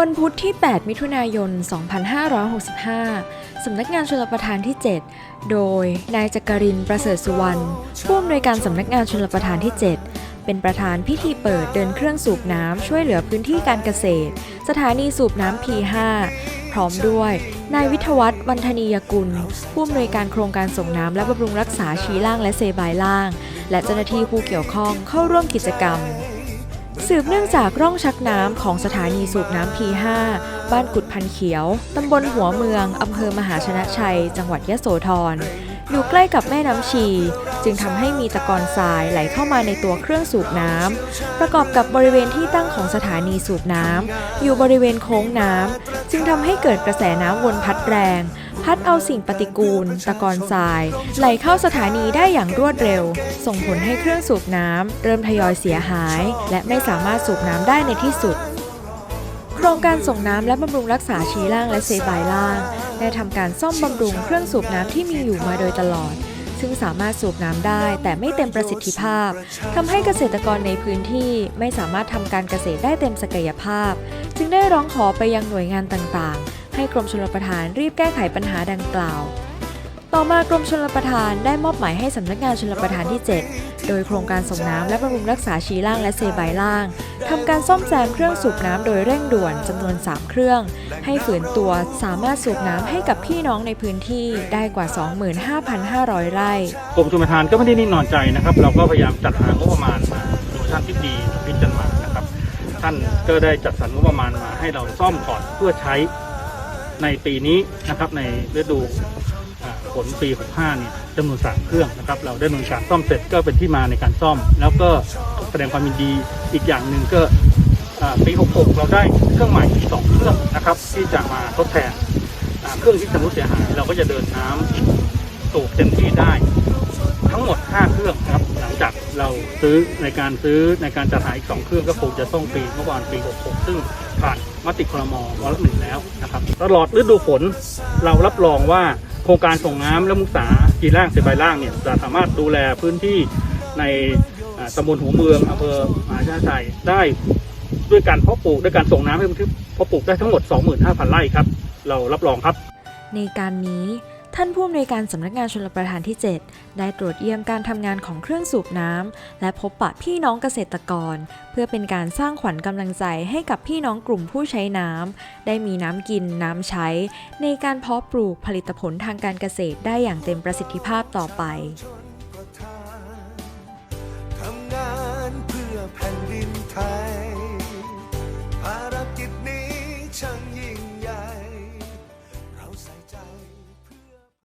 วันพุธที่ 8 มิถุนายน 2565 สำนักงานชลประทานที่ 7 โดย นายจักรินประเสริฐสุวรรณ ผู้อำนวยการสำนักงานชลประทานที่ 7 เป็นประธานพิธีเปิดเดินเครื่องสูบน้ำช่วยเหลือพื้นที่การเกษตร สถานีสูบน้ำ P5 พร้อมด้วย นายวิทวัฒน์วันธนียกุล ผู้อำนวยการโครงการส่งน้ำและบำรุงรักษาชีล่างและเซบายล่าง และเจ้าหน้าที่ผู้เกี่ยวข้องเข้าร่วมกิจกรรม สืบเนื่องจากร่องชักน้ำของสถานีสูบน้ำ P5 บ้านกุดพันเขียว ตำบลหัวเมือง อำเภอมหาชนะชัย จังหวัดยะโสธร อยู่ใกล้กับแม่น้ำชี จึงทำให้มีตะกอนทรายไหลเข้ามาในตัวเครื่องสูบน้ำ ประกอบกับบริเวณที่ตั้งของสถานีสูบน้ำ อยู่บริเวณโค้งน้ำ จึงทำให้เกิดกระแสน้ำวนพัดแรง พัดเอาสิ่งปฏิกูล ตะกอนทราย ไหลเข้าสถานีได้อย่างรวดเร็ว ส่งผลให้เครื่องสูบน้ำเริ่มทยอยเสียหาย และไม่สามารถสูบน้ำได้ในที่สุด โครงการส่งน้ำและบำรุงรักษาชีล่างและเซบายล่าง ได้ทำการซ่อมบำรุงเครื่องสูบน้ำที่มีอยู่มาโดยตลอดซึ่งสามารถสูบน้ำได้แต่ไม่เต็มประสิทธิภาพทำให้เกษตรกรในพื้นที่ไม่สามารถทำการเกษตรได้เต็มศักยภาพ จึงได้ร้องขอไปยังหน่วยงานต่างๆ ให้กรมชลประทานรีบแก้ไขปัญหาดังกล่าว ต่อมากรมชลประทานได้มอบหมายให้สำนักงานชลประทานที่ 7 โดยโครงการส่งน้ำและบำรุงรักษาชีล่างและเซบายล่างทำการซ่อมแซมเครื่องสูบน้ำโดยเร่งด่วนจำนวน 3 เครื่อง ให้ฝืนตัวสามารถสูบน้ำให้กับพี่น้องในพื้นที่ได้กว่า 25,500 ไร่กรมชลประทานก็ไม่ได้นิ่งนอนใจนะครับ เราก็พยายามจัดหางบประมาณมาโดยท่านที่ดีพิจารณานะครับ ท่านก็ได้จัดสรรงบประมาณมาให้เราซ่อมก่อนเพื่อใช้ ในปีนี้นะครับในฤดูฝนปี 65 เนี่ยจำนวนสามเครื่องนะครับ เราได้ดำเนินการซ่อมเสร็จก็เป็นที่มาในการซ่อม แล้วก็แสดงความยินดีอีกอย่างหนึ่งก็ปี 66 เราได้เครื่องใหม่สองเครื่องนะครับ ที่จะมาทดแทนเครื่องที่ชำรุดเสียหาย เราก็จะเดินน้ำสูบเต็มที่ได้ ทั้งหมด 5 เครื่องครับ หลังจากเราซื้อในการซื้อในการจัดหาอีก 2 เครื่องก็คงจะต้องปีเมื่อวานปี 66 ซึ่งผ่าน มติครมวาระหนึ่งแล้วนะครับตลอดฤดูฝนเรารับรองว่าโครงการส่งน้ำและมุสากีร่างเซบายล่างเนี่ยจะสามารถดูแลพื้นที่ในตำบลหัวเมืองอำเภอมหาชาชัยได้ด้วยการเพาะปลูกด้วยการส่งน้ำให้พื้นที่เพาะปลูกได้ทั้งหมด 25,000 ไร่ครับ เรารับรองครับ ในการนี้ ท่านผู้อำนวยการสำนักงานชลประทานที่ 7 ได้ตรวจเยี่ยมการทำงานของเครื่องสูบน้ำและพบปะพี่น้องเกษตรกร เพื่อเป็นการสร้างขวัญกำลังใจให้กับพี่น้องกลุ่มผู้ใช้น้ำได้มีน้ำกินน้ำใช้ ในการเพาะปลูกผลิตผลทางการเกษตรได้อย่างเต็มประสิทธิภาพต่อไปทำงานเพื่อแผ่นดินไทย